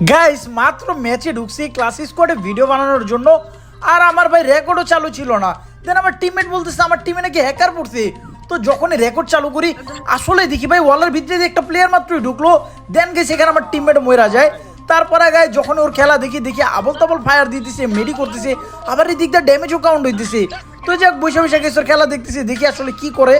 Guys মাত্র ম্যাচে ঢুকছি ক্লাস স্কোয়াডে ভিডিও বানানোর জন্য। আর আমার ভাই রেকর্ডও চালু ছিল না। দেন আমার টিমমেট বলতেছে, আমার টিমে নাকি হ্যাকার পড়ছে। তো যখনই রেকর্ড চালু করি, আসলে দেখি ভাই ওয়ালের ভিতরে একটা প্লেয়ার মাত্রই ঢুকলো। দেন গেছে এখানে আমার টিমমেট মরা যায়। তারপরে গায়ে যখন ওর খেলা দেখি দেখি আবল তাবল ফায়ার দিতেছে মেডি করতেছে, আবার এই দিকটা ড্যামেজও কাউন্ট হইতেছে। তো যাক, বসে বসে গেছে খেলা দেখতেছি, দেখি আসলে কি করে।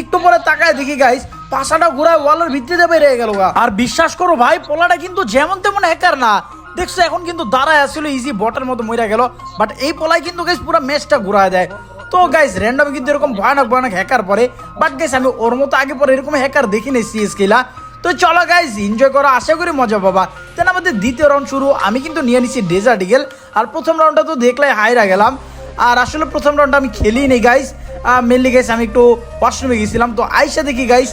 একটু পরে তাকায় দেখি গাইস পাশাটা ঘুরায় ওয়ালের ভিতরে বেড়ে গেল। আর বিশ্বাস করো ভাই, পোলাটা কিন্তু যেমন তেমন হ্যাকার না। দেখছ, এখন কিন্তু দাঁড়ায় আসলে ইজি বটের মতো মরে গেল। বাট এই পোলায় কিন্তু গাইস পুরো ম্যাচটা ঘুরায় দেয়। তো গাইস র্যান্ডম কিন্তু এরকম ভয়ানক ভয়ানক হ্যাকার পরে। বাট গাইস আমি ওর মতো আগে পরে এরকম হ্যাকার দেখিনি সিএস খেলা তো চলো গাইস এনজয় করো, আশা করি মজা পাবা। দেন আমাদের দ্বিতীয় রাউন্ড শুরু। আমি কিন্তু নিয়ে নিছি ডেজার্ট ইগেল আর প্রথম রাউন্ডটা তো দেখলে হাইরা গেলাম। আর আসলে প্রথম রাউন্ডটা আমি খেলি নেই গাইস মেনলি গাইস আমি একটু ওয়াশরুমে গেছিলাম। তো আইসা দেখি গাইস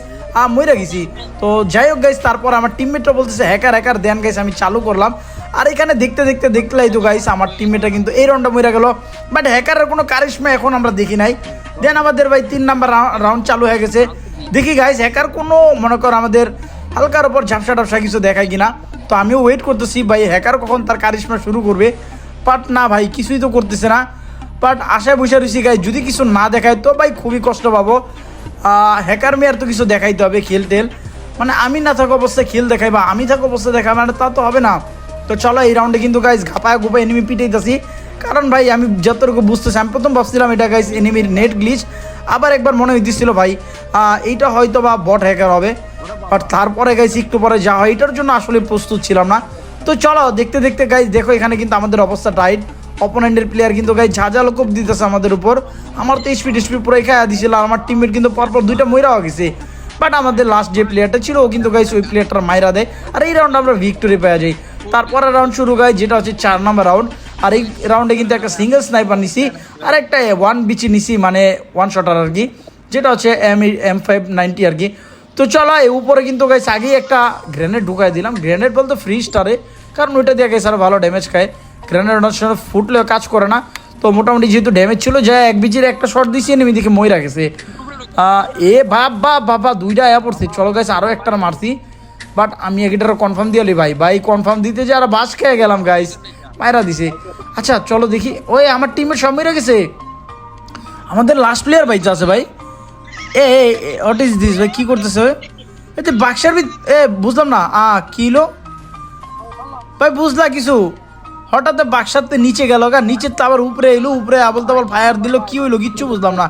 মইরা গেছি। তো যাই হোক গাইস তারপর আমার টিমমেটরা বলতেছে হ্যাকার হ্যাকার দেন গাইস আমি চালু করলাম। আর এখানে দেখতে দেখতে দেখলেই তো গাইস আমার টিমমেটটা কিন্তু এই রাউন্ডটা মইরা গেল। বাট হ্যাকারের কোনো কারিশমা এখন আমরা দেখি নাই। দেন আমাদের ভাই তিন নাম্বার রাউন্ড চালু হয়ে গেছে। দেখি গাইস হ্যাকার কোনো, মনে কর আমাদের হালকার ওপর ঝাপসা টাপসা কিছু দেখায় কিনা। তো আমিও ওয়েট করতেছি, ভাই হ্যাকার কখন তার কারিশমা শুরু করবে? বাট না ভাই, কিছুই তো করতেছে না। বাট আশায় বসে রয়েছি গাই যদি কিছু না দেখায় তো ভাই খুবই কষ্ট পাবো। হ্যাকার মেয়ার তো কিছু দেখাইতে হবে খেল টেল। মানে আমি না থাকা অবস্থায় খেল দেখাই বা আমি থাকা অবস্থায় দেখাই মানে তা তো হবে না। তো চলো এই রাউন্ডে কিন্তু গাইজ ঘাপায় গোপায় এনিমি পিটাইতেছি। কারণ ভাই, আমি যতটুকু বুঝতেছি, আমি প্রথম ভাবছিলাম এটা গাইজ এনিমির নেট গ্লিচ আবার একবার মনে হইতেছিল ভাই এইটা হয়তো বা বট হ্যাকার হবে। বাট তারপরে গাইজ একটু পরে যা হয়, এটার জন্য আসলে প্রস্তুত ছিলাম না। তো চলো, দেখতে দেখতে গাইজ দেখো, এখানে কিন্তু আমাদের অবস্থা টাইট অপোনেন্টের প্লেয়ার কিন্তু গাই ঝাঁঝালো কোপ দিতেছে আমাদের উপর। আমার তো স্পিড স্পিড পুরো খাওয়া দিছিল, আর আমার টিমমেট কিন্তু পরপর দুইটা ময়রাও গেছে। বাট আমাদের লাস্ট যে প্লেয়ারটা ছিল, ও কিন্তু গাইস ওই প্লেয়ারটার মাইরা দেয়। আর এই রাউন্ড আমরা ভিক্টোরি পাওয়া যাই। তারপরে রাউন্ড শুরু গাই, যেটা হচ্ছে চার নম্বর রাউন্ড আর এই রাউন্ডে কিন্তু একটা সিঙ্গেল স্নাইপার নিছি, আর একটা ওয়ান বিচি নিছি মানে ওয়ান শটার আর কি, যেটা হচ্ছে এম এম ফাইভ নাইনটি আর কি। তো চলো, এই উপরে কিন্তু গাইস আগেই একটা গ্রেনেড ঢুকাই দিলাম। গ্রেনেড বলতে ফ্রি স্টারে কারণ ওইটা দিয়ে গেছে আর ভালো ড্যামেজ খায়। গ্রেনেড সঙ্গে ফুটলেও কাজ করে না। তো মোটামুটি যেহেতু ড্যামেজ ছিল যা এক বিচির একটা শট দিছি এনিমি দিকে ময়রা গেছে। এ বাপ বাপ বাবা দুইটা আয়া পড়ছে। চলো গাছ আরও একটা মারছি। বাট আমি এটার কনফার্ম দিয়ে ভাই। ভাই কনফার্ম দিতে যে আর বাস খেয়ে গেলাম গাইস মায়েরা দিছে। আচ্ছা চলো দেখি। ওই, আমার টিমের সব মেরে গেছে। আমাদের লাস্ট প্লেয়ার ভাই আছে ভাই। এ হোয়াট ইজ দিস ভাই? কি করতেছে যে বাক্সার এ, বুঝলাম না। আ কিলো ভাই, বুঝলা কিছু। হঠাৎ বাক্সাতে নিচে গেল গা, নিচে তো আবার উপরে এলো, উপরে আবল তাবল ফায়ার দিল, কি হইল কিচ্ছু বুঝলাম না।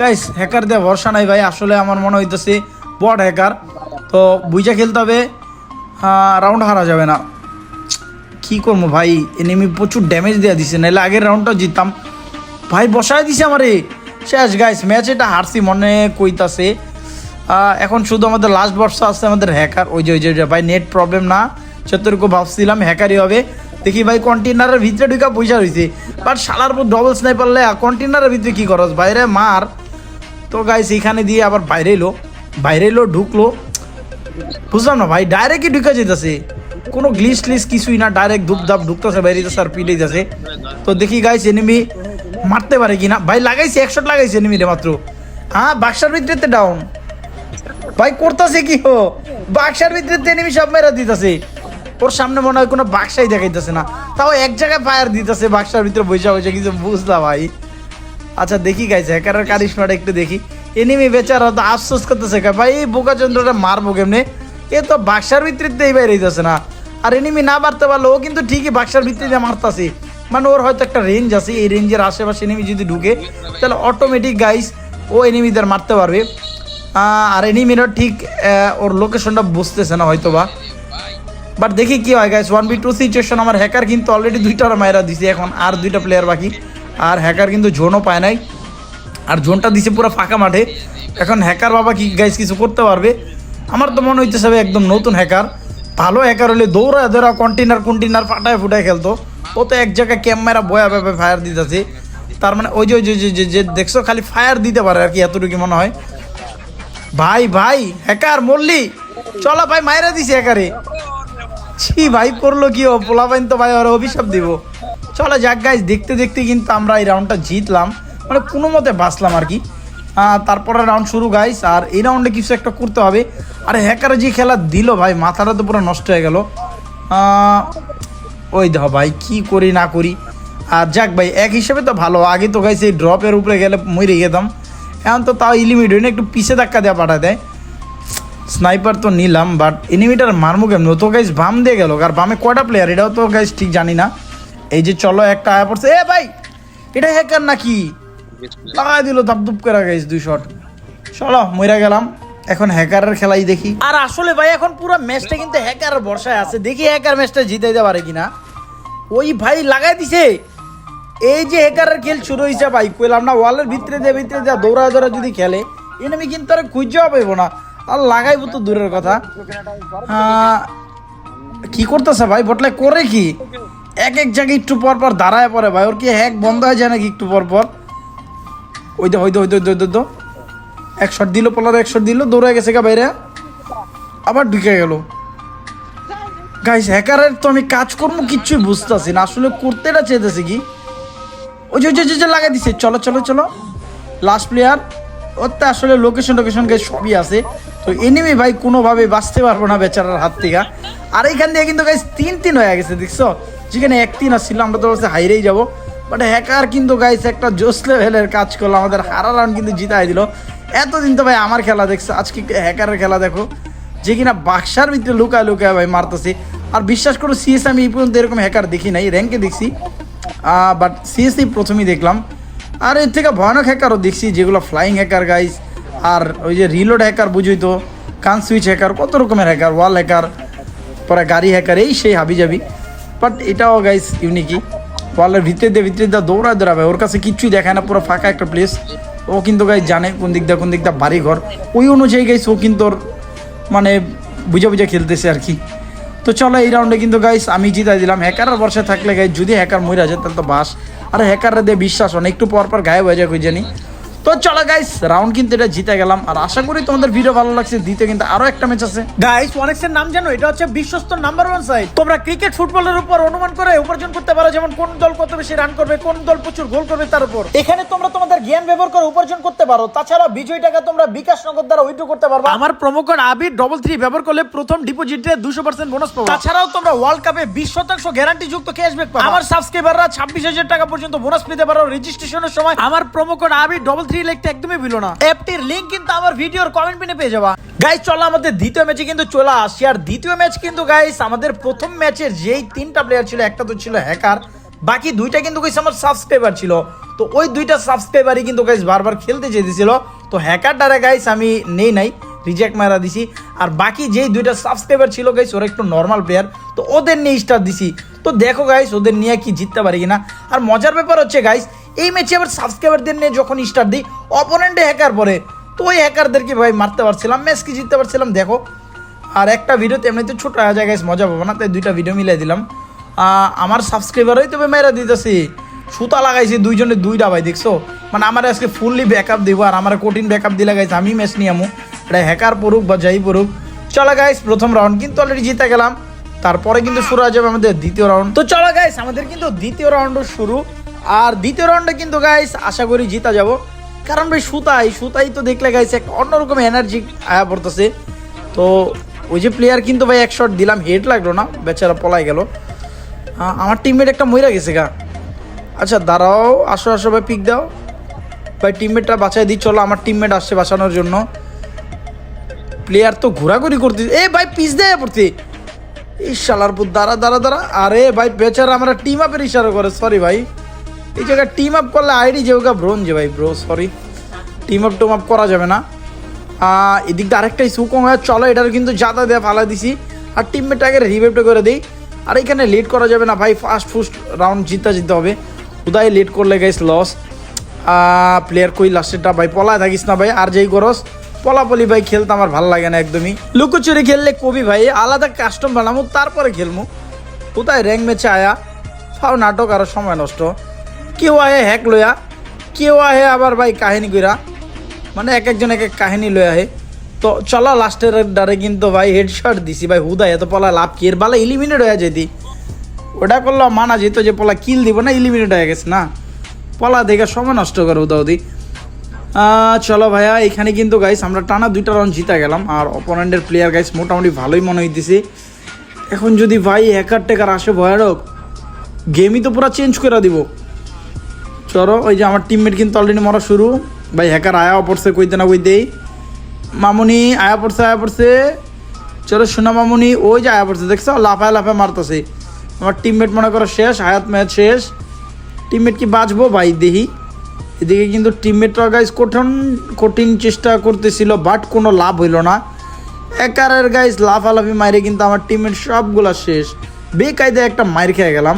গাইস হ্যাকার দেওয়া ভরসা নাই ভাই, আসলে আমার মনে হইতেছে বড হ্যাকার তো বুঝা খেলতে হবে রাউন্ড হারা যাবে না। কি করব ভাই এনিমি প্রচুর ড্যামেজ দেওয়া দিছে নাহলে আগের রাউন্ডটা জিততাম। ভাই, বসায় দিছে আমারে। শেষ গাইস ম্যাচ এটা হারছি মনে কইতাছে। এখন শুধু আমাদের লাস্ট বর্ষা আছে আমাদের হ্যাকার ওই যে ওই যে ভাই নেট প্রবলেম না। যতটুকু ভাবছিলাম হ্যাকারই হবে। দেখি ভাই কন্টেনারের ভিতরে ঢুকা পয়সা রয়েছে বাট শালার পর ডবল স্নাইপার লে কন্টেনারের ভিতরে কি করস বাইরে মার। তো গাইস এখানে দিয়ে আবার বাইরে এলো। বাইরে এলো, ঢুকলো। বুঝলাম না ভাই ডাইরেক্টই ঢুকে যেতেছে। কোনো গ্লিস ট্লিস কিছুই না ডাইরেক্ট ধূপ ধাপ ঢুকতেছে বাইরেতেছে আর পিলেইতেছে তো দেখি গাইস এনিমি মারতে পারে কিনা? ভাই, লাগাইছে একশো লাগাইছে এনিমিরে মাত্র। হ্যাঁ বাক্সার ভিতরে ডাউন ভাই, করতেছে কি হো বাক্সার ভিতরে এনিমি সব মেরা দিতেছে। ওর সামনে মনে হয় কোনো বাক্সাই দেখাইতেছে না। তাও এক জায়গায় ফায়ার দিতেছে, বাক্সার ভিতরে বসে বসে কিছু বুঝলাম ভাই। আচ্ছা দেখি গাইছে হ্যাকারের কারিশমাটা একটু দেখি। এনিমি বেচারা তো আফসোস করতেছে ভাই, এই বোকাচন্দ্রটা মারবো কেমনে? এ তো বাক্সার ভিতরেতেই বাইরে হইতেছে না। আর এনিমি না মারতে পারল ও কিন্তু ঠিকই বাক্সার ভিতরে মারতাছে। মানে ওর হয়তো একটা রেঞ্জ আছে, এই রেঞ্জের আশেপাশে এনিমি যদি ঢুকে, তাহলে অটোমেটিক গাইস ও এনিমিদের মারতে পারবে। আর এনিমিরা ঠিক ওর লোকেশনটা বুঝতেছে না হয়তো বা বাট দেখি কি হয় guys one B two situation আমার হ্যাকার কিন্তু অলরেডি দুইটা মায়েরা দিছে, এখন আর দুইটা প্লেয়ার বাকি। আর হ্যাকার কিন্তু জোনও পায় নাই। আর জোনটা দিছে পুরো ফাঁকা মাঠে। এখন হ্যাকার বাবা কি গাইস কিছু করতে পারবে? আমার তো মনে হইতেছে একদম নতুন হ্যাকার ভালো হ্যাকার হলে দৌড়া দৌড়া কন্টেনার কন্টেনার ফাটায় ফুটায় খেলতো। ও তো এক জায়গায় ক্যামেরা বয়া ভাবে ফায়ার দিতেছে। তার মানে ওই যে, ওই যে- যে- দেখছ, খালি ফায়ার দিতে পারে আর কি, এতটুকু মনে হয়। ভাই ভাই হ্যাকার মরলি চলো ভাই মায়েরা দিছে হ্যাকারে ছি, ভাই করল কি ও? পোলাপাইন তো ভাই ওরা অভিশাপ দিব। চলো যাক গাইজ দেখতে দেখতে কিন্তু আমরা এই রাউন্ডটা জিতলাম। মানে কোনো মতে বাঁচলাম আর কি। তারপরে রাউন্ড শুরু গাইস আর এই রাউন্ডে কিছু একটা করতে হবে। আর হ্যাকারে যে খেলা দিল ভাই, মাথাটা তো পুরো নষ্ট হয়ে গেল। ওই দেখ ভাই, কি করি না করি। আর যাক ভাই, এক হিসেবে তো ভালো। আগে তো গাইছে এই ড্রপের উপরে গেলে মরে যেতাম। এখন তো তাও ইলিমিট হয় না একটু পিছে ধাক্কা দেওয়া পাঠা দেয়। স্নাইপার তো নিলাম বাট এনিমিটার মারমু কেমন? তো গাইজ বাম দিয়ে গেল, আর বামে কয়টা প্লেয়ার এটাও তো গাইজ ঠিক জানি না। এই যে চলো, একটা আয়া পড়ছে। এ ভাই, এটা হ্যাকার নাকি? লাগাই দিল দাপদুপ করে গাইজ দুই শট চলো, মইরা গেলাম। এখন হ্যাকারের খেলাই দেখি। আর আসলে ভাই, এখন পুরো ম্যাচটা কিন্তু হ্যাকারের ভরসায় আছে। দেখি হ্যাকার ম্যাচটা জিতে দিতে পারে কিনা। ওই ভাই লাগাই দিছে। এই যে হ্যাকারের খেল শুরু হয়েছে ভাই, কইলাম না ওয়ালের ভিতরে দিয়ে ভিতরে দিয়ে দৌড়া দৌড়া যদি খেলে এনিমি কিন্তু আর খুঁজেও পাইব না। আর লাগাইবো তো দূরের কথা। কি করতেছে ভাই? বটলে করে কি? এক এক জায়গায় একটু পর পর দাঁড়ায় পড়ে ভাই। ওর কি হ্যাক বন্ধ হয়ে যায় নাকি একটু পর পর? ওই দে ওই দে ওই দে। এক শট দিল পলার এক শট দিল দৌড়ে গেছে গা বাইরে। আবার ঢুকে গেল। গাইস হ্যাকারের তো আমি কাজ করব কিচ্ছুই বুঝতেছি না। আসলে করতেটা চেয়েছে কি? ওই যে যে, যে লাগাই দিছে। চলো চলো চলো। লাস্ট প্লেয়ার ওর তো আসলে লোকেশন টোকেশন গাইস সবই আছে। তো এনিমি ভাই কোনোভাবে বাঁচতে পারব না বেচারার হাত থেকে। আর এইখান দিয়ে কিন্তু গাইস তিন তিন হয়ে গেছে, দেখছ? যেখানে এক তিন আসছিল, আমরা তো হাইরেই যাব। বাট হ্যাকার কিন্তু গাইস একটা জোস লেভেলের কাজ করল, আমাদের হারা রাউন্ড কিন্তু জিতাই দিল। এতদিন তো ভাই আমার খেলা দেখছ, আজকে হ্যাকারের খেলা দেখো। যে কিনা বাক্সার ভিতরে লুকায় লুকায় ভাই মারতেছি। আর বিশ্বাস করো সিএস আমি এই পর্যন্ত এরকম হ্যাকার দেখি নাই র্যাঙ্কে দেখছি। বাট সিএসসি প্রথমেই দেখলাম। আর এর থেকে ভয়ানক হ্যাকারও দেখছি, যেগুলো ফ্লাইং হ্যাকার গাইস আর ওই যে রিলোড হ্যাকার বুঝুই তো, কান সুইচ হ্যাকার কত রকমের হ্যাকার ওয়াল হ্যাকার পরে গাড়ি হ্যাকার এই সেই হাবি যাবি বাট এটাও গাইস ইউনিকই ওয়ালের ভিতরে দিয়ে ভিতরে দিয়ে দৌড়ায় দৌড়াবে, ওর কাছে কিচ্ছুই দেখায় না, পুরো ফাঁকা একটা প্লেস ও কিন্তু গাইস জানে কোন দিক দিয়ে, কোন দিক দিয়ে বাড়ি ঘর। ওই অনুযায়ী গাইস ও কিন্তু ওর মানে বুঝে বুঝে খেলতেছে আর কি। তো চলো এই রাউন্ডে কিন্তু গাইস আমি জিতাই দিলাম। হ্যাকারের বর্ষে থাকলে গাইস যদি হ্যাকার মরে যায়, তাহলে তো বাস। আর হ্যাকাররা দিয়ে বিশ্বাস হয় একটু পর পর গায়েব হয়ে যায়, কই জানি। তো চলো গাইস রাউন্ড কিন্তু এটা জিতে গেলাম। আর আশা করি তোমাদের ভিডিও ভালো লাগছে দিতে কিন্তু আরও একটা ম্যাচ আছে। গাইস ওয়ানেক্সের নাম জানো এটা হচ্ছে বিশ্বস্ত নাম্বার ওয়ান সাইট তোমরা ক্রিকেট ফুটবলের উপর অনুমান করে উপার্জন করতে পারো যেমন কোন দল কত বেশি রান করবে কোন দল প্রচুর গোল করবে তার উপর। এখানে তোমরা তোমাদের জ্ঞান ব্যবহার করে উপার্জন করতে পারো তাছাড়া বিজয় টাকা তোমরা বিকাশ নগদ দ্বারা উইথড্র করতে পারবে। আমার promo code Abir double three ব্যবহার করলে প্রথম ডিপোজিটে দুশো পার্সেন্ট বোনাস পাবো। তাছাড়াও তোমরা ওয়ার্ল্ড কাপে বিশ শতাংশ গ্যারান্টি যুক্ত ক্যাশব্যাক পাবে। আমার সাবস্ক্রাইবাররা ছাব্বিশ হাজার টাকা পর্যন্ত বোনাস পেতে পারো রেজিস্ট্রেশনের সময়। আমার promo code Abir double three লিখতে একদমই ভুলো না। অ্যাপটির লিঙ্ক কিন্তু আমার ভিডিওর কমেন্ট পিনে পেয়ে যাবা। গাইস চলো আমাদের দ্বিতীয় ম্যাচে কিন্তু চলে আসি। আর দ্বিতীয় ম্যাচ কিন্তু গাইস আমাদের প্রথম ম্যাচের যেই তিনটা প্লেয়ার ছিল, একটা তো ছিল হ্যাকার বাকি দুইটা কিন্তু গাইস আমার সাবস্ক্রাইবার ছিল। তো ওই দুইটা সাবস্ক্রাইবারই কিন্তু গাইস বারবার খেলতে চেয়েছিল তো হ্যাকার দ্বারা গাইস আমি নেই নাই রিজেক্ট মারা দিছি। আর বাকি যেই দুইটা সাবস্ক্রাইবার ছিল গাইস ওরা একটু নর্মাল প্লেয়ার তো ওদের নিয়ে স্টার দিছি। তো দেখো গাইস ওদের নিয়ে কি জিততে পারি কিনা। আর মজার ব্যাপার হচ্ছে গাইস এই ম্যাচে আবার সাবস্ক্রাইবারদের নিয়ে যখন স্টার দিই অপোনেন্টে হ্যাকার পরে তো ওই হ্যাকারদেরকে ভাই মারতে পারছিলাম? ম্যাচ কি জিততে পারছিলাম? দেখো। আর একটা ভিডিওতে এমনিতে ছোট গাইস মজা পাবো না, তাই দুইটা ভিডিও মিলাই দিলাম। আমার সাবস্ক্রাইবারই তবে মেয়েরা দিতেছি। সুতা লাগাইছি, দুইজনে দুইটা ভাই, দেখছ? মানে আমার আজকে ফুললি ব্যাকআপ দিব আর আমার কঠিন ব্যাকআপ দিলে গাইছে আমি ম্যাচ নিয়ে আমু। এটা হ্যাকার পড়ুক বা যাই পড়ুক। চলো গাইস প্রথম রাউন্ড কিন্তু অলরেডি জিতে গেলাম। তারপরে কিন্তু শুরু হয়ে যাবে আমাদের দ্বিতীয় রাউন্ড তো চলো গাইস আমাদের কিন্তু দ্বিতীয় রাউন্ডও শুরু। আর দ্বিতীয় রাউন্ডে কিন্তু গাইস আশা করি জিতা যাব। কারণ ভাই, সুতাই সুতাই তো দেখলে গাইস এক অন্যরকম এনার্জি আয়া পড়তেছে। তো ওই যে প্লেয়ার কিন্তু ভাই, এক শট দিলাম হেড লাগল না, বেচারা পলাই গেল। আমার টিমমেট একটা মইরা গেছে, গা। আচ্ছা দাঁড়াও, আসো আসো, ভাই পিক দাও। ভাই টিমমেটটা বাঁচাই দিই চলো, আমার টিমমেট আসছে বাঁচানোর জন্য। প্লেয়ার তো ঘোরাঘুরি করতে এ, ভাই পিস দেয় পড়তে এই শালার পুত, দাঁড়া দাঁড়া দাঁড়া। আরে, ভাই, বেচারা আমরা টিম আপের ইশারা করে সরি ভাই। এই জায়গায় টিম আপ করলে আইডি যে ওগা ব্রোঞ্জে ভাই bro sorry team up team up করা যাবে না। এদিক দিয়ে আরেকটা ইস্যু কম হয়, চলো, এটার কিন্তু জাদা দেওয়া ফালা দিছি। আর টিমমেটটাকে রিভাইভটা করে দিই। আর এখানে লেট করা যাবে না, ভাই ফার্স্ট ফুস্ট রাউন্ড জিতা জিতে হবে। উদয় লেট করলে গাইস লস প্লেয়ার কই লাস্টেরটা ভাই, পলায় থাকিস না, ভাই, আর যেই করস, পলাপলি, ভাই, খেলতে আমার ভালো লাগে না একদমই। লুকোচুরি খেললে কবি, ভাই, আলাদা কাস্টম বানাবো তারপরে খেলব কোথায় র্যাঙ্ক ম্যাচে আয়া। ফাও নাটক আর সময় নষ্ট। কেউ আহে হ্যাক লয়া, কেউ আহে আবার ভাই কাহিনী কইরা। মানে এক একজন এক এক কাহিনী লয়ে আহে। তো চলা লাস্টের ডারে কিন্তু ভাই হেডশট দিছি, ভাই হুদা, এত পলা লাভ কি? এর বালা ইলিমিনেট হয়ে যেতি। ওটা করলে মানা যেত যে পলা কিল দিব না ইলিমিনেট হয়ে গেছে না। পলা দেখে সময় নষ্ট করে হুদা হুদি। চলো ভাইয়া, এখানে কিন্তু গাইস আমরা টানা দুইটা রাউন্ড জিতা গেলাম। আর অপোনেন্টের প্লেয়ার গাইস মোটামুটি ভালোই মনে হইতেছে। এখন যদি ভাই হ্যাকার টেকার আসে ভয়ানক গেমই তো পুরো চেঞ্জ করে দিব। চলো ওই যে আমার টিমমেট কিন্তু অলরেডি মরা শুরু। ভাই হ্যাকার আয়া পড়ছে, কইতে না কইতেই। মামুনি, আয়া পড়ছে আয়া পড়ছে। চলো সোনা মামুনি, ওই যে আয়া পড়ছে, দেখছ? লাফায় লাফায় মারতেছে। আমার টিমমেট মনে করো শেষ হায়াত ম্যাচ শেষ। টিমমেট কি বাঁচবো? ভাই, দেখি। এদিকে কিন্তু টিমমেটরা গাইজ কঠিন কঠিন চেষ্টা করতেছিল বাট কোনো লাভ হইল না। একারের গাইজ লাফালাফি মাইরে কিন্তু আমার টিমমেট সবগুলা শেষ। বেকায়দে একটা মাইর খেয়ে গেলাম।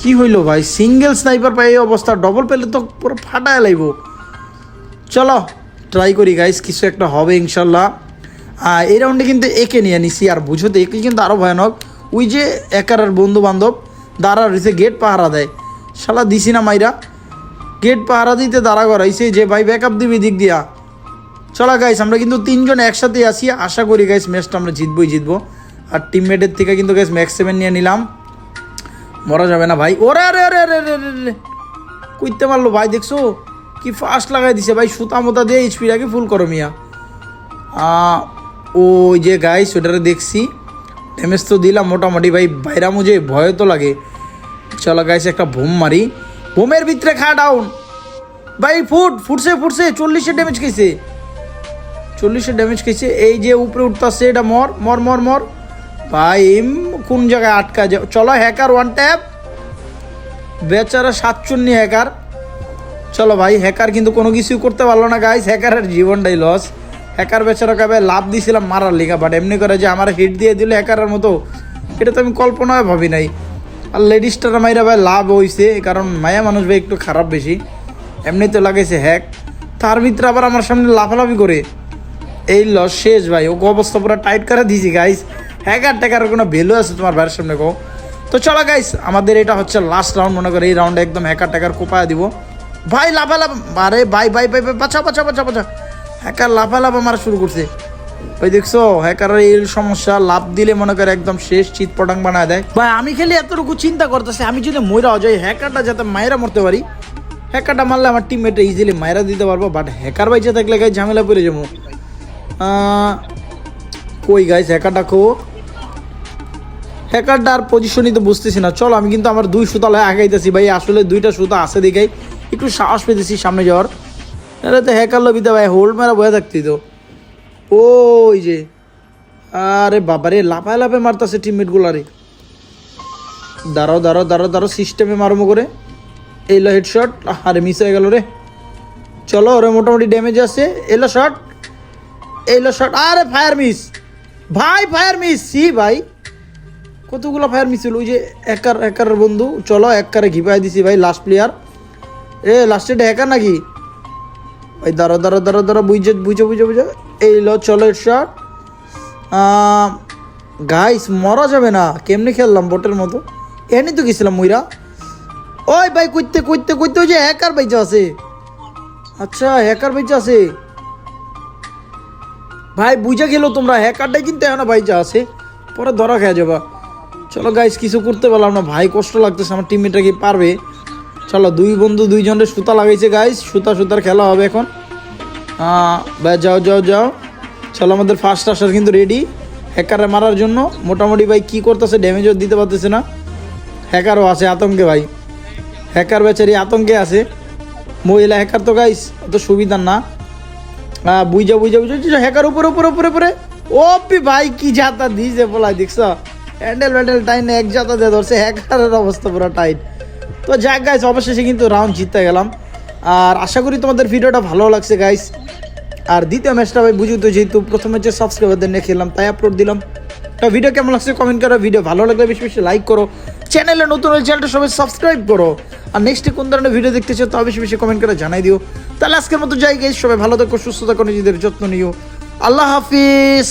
কি হইল ভাই? সিঙ্গেল স্নাইপার পাই এই অবস্থা ডবল পেলে তো পুরো ফাটায় লাইব। চলো ট্রাই করি গাইস কিছু একটা হবে ইনশাল্লাহ। এই রাউন্ডে কিন্তু একে নিয়ে নিছি, আর বুঝতে একে কিন্তু আরও ভয়ানক। ওই যে একার আর বন্ধু বান্ধব দাঁড়া রয়েছে গেট পাহারা দেয়। শালা দিছি না মাইরা। গেট পাহারা দিতে দাঁড়া করাইছে, যে ভাই ব্যাকআপ দিবি দিক দিয়া। চলা গাইস আমরা কিন্তু তিনজন একসাথে আসি আশা করি গাইস ম্যাচটা আমরা জিতবই জিতবো। আর টিমমেটের থেকে কিন্তু গাইস ম্যাক্স সেভেন নিয়ে নিলাম। মরা যাবে না ভাই। ওরে, আরে আরে আরে আরে কইতে পারল ভাই, দেখছ? কি ফাস্ট লাগাই দিছে ভাই, সুতা মোতা দিয়ে এইচপিটাকে ফুল করো মিয়া? ওই যে গাইস ওটারে দেখছি। ড্যামেজ তো দিলাম মোটামুটি ভাই, বাইরা মুঝে ভয় তো লাগে। চলো গাইস একটা বোম মারি। বোমের ভিতরে খা ডাউন ভাই, ফুট, ফুটছে ফুটছে চল্লিশে ড্যামেজ খেয়েছে। চল্লিশে ড্যামেজ খেয়েছে। এই যে উপরে উঠতেছে, এটা মর মর মর মর। ভাই কোন জায়গায় আটকা যাও চলো হ্যাকার ওয়ান ট্যাপ বেচারা সাতচন্নি হ্যাকার চলো ভাই হ্যাকার কিন্তু কোনো কিছুই করতে পারল না গাইস হ্যাকারের জীবনটাই লস হ্যাকার বেচারা কবে লাভ দিয়েছিলাম মারার লিগা বাট এমনি করে যে আমার হিট দিয়ে দিল হ্যাকারের মতো, এটা তো আমি কল্পনায় ভাবি নাই। আর লেডিসটার মাইরা ভাই লাভ হইছে কারণ মায়া মানুষ ভাই একটু খারাপ বেশি। এমনি তো লাগাইছে হ্যাক তার ভিতরে আবার আমার সামনে লাফালাফি করে। এই লস শেষ ভাই, ওকে অবস্থা পুরো টাইট করে দিয়েছি গাইস হ্যাকার ট্যাকারের কোনো ভ্যালু আছে তোমার ভাইয়ের সামনে কো তো চলো গাইস আমাদের এটা হচ্ছে লাস্ট রাউন্ড মনে করে এই রাউন্ডে একদম হ্যাকার ট্যাকার কোপায় দিব। ভাই লাফা লাফা আরে ভাই ভাই ভাই ভাই বাঁচা বাঁচা বাঁচা বাঁচা হ্যাকার লাফা লাফা মারা শুরু করছে। ভাই দেখছ হ্যাকারের এই সমস্যা লাভ দিলে মনে করে একদম শেষ চিত পটাং বানায় দেয়। ভাই, আমি খালি এতটুকু চিন্তা করতেছি, আমি যদি ময়রা যাই হ্যাকারটা যাতে মায়েরা মরতে পারি হ্যাকারটা মারলে আমার টিমমেটে ইজিলি মায়েরা দিতে পারব বাট হ্যাকার বাইচে থাকলে গাই ঝামেলা পড়ে যাব। কই গাইস হ্যাকারটা কো? হ্যাকারটার পজিশনই তো বুঝতেছি না। চলো, আমি কিন্তু আমার দুই সুতা লয়ে আগাইতেছি ভাই, আসলে দুইটা সুতা আছে দেখেই। একটু সাহস পেতেছি সামনে যাওয়ার। এটা তো হ্যাকার লবিতে ভাই হোল্ড মেরা বয়ে থাকতি তো। ওই যে, আরে বাবারে, লাফায় লাফায় মারতাছে টিমমেটগুলারে দাঁড়াও দাঁড়াও দাঁড়াও দাঁড়াও সিস্টেমে মারমো করে। এলো হেডশট আরে মিস হয়ে গেল রে। চলো, ওরে মোটামুটি ড্যামেজ আছে। এলো শট এলো শট আরে ফায়ার মিস ভাই ফায়ার মিস সি ভাই। কতগুলো ফায়ার মিছিল ওই যে একার একার বন্ধু, চলো এককারে ঘিপাই দিছি ভাই লাস্ট প্লেয়ার এ লাস্টে হ্যাকার নাকি? ভাই দাঁড়ো দাঁড়ো দাঁড়ো দাঁড়ো বুঝে বুঝে বুঝে বুঝে। এই লো, চলো শট গাইস মরা যাবে না, কেমনি খেললাম বোটের মতো? এমনি তো গেছিলাম মুইরা। ওই ভাই, কইতে কইতে কইতে ওই যে হ্যাকার বাইচা আছে। আচ্ছা হ্যাকার বাইচা আছে। ভাই, বুঝে গেল তোমরা হ্যাকারটাই কিন্তু এখন বাইচা আছে। পরে ধরা খেয়ে যাবা। চলো গাইস কিছু করতে পারলাম না। ভাই কষ্ট লাগতেছে আমার টিমমেটটা কি পারবে? চলো দুই বন্ধু দুইজনের সুতা লাগাইছে গাইস সুতা সুতার খেলা হবে এখন। ভাই যাও যাও যাও। চলো আমাদের ফার্স্ট আসার কিন্তু রেডি হ্যাকারে মারার জন্য। মোটামুটি ভাই কি করতেছে ড্যামেজও দিতে পারতেছে না। হ্যাকারও আছে আতঙ্কে ভাই। হ্যাকার বেচারি আতঙ্কে আছে। মহিলা হ্যাকার তো গাইস অত সুবিধার না। আহ, বুঝা বুঝা বুঝা হ্যাকার উপরে উপরে উপরে উপরে। ও পি ভাই কি যাতা দিছে বলাই দেখছ? হ্যান্ডেল ব্যান্ডেল টাইন এক যাতা দিয়ে ধরছে হ্যাকারের অবস্থা পুরো টাইট তো যাক গাইস অবশেষে কিন্তু রাউন্ড জিততে গেলাম। আর আশা করি তোমাদের ভিডিওটা ভালো লাগছে গাইস আর দ্বিতীয় ম্যাচটা ভাই, বুঝি তো যেহেতু প্রথম ম্যাচে সাবস্ক্রাইবারদের নিয়ে খেললাম, তাই আপলোড দিলাম। তো ভিডিও কেমন লাগছে কমেন্ট করো ভিডিও ভালো লাগলে বেশি বেশি লাইক করো। চ্যানেলে নতুন হলে চ্যানেলটা সবাই সাবস্ক্রাইব করো। আর নেক্সটে কোন ধরনের ভিডিও দেখতে চাও তা বেশি বেশি কমেন্ট করে জানাই দিও। তাহলে আজকের মতো যাই গাইস সবাই ভালো থাকো, সুস্থ থাকো, নিজেদের যত্ন নিও। আল্লাহ হাফিজ।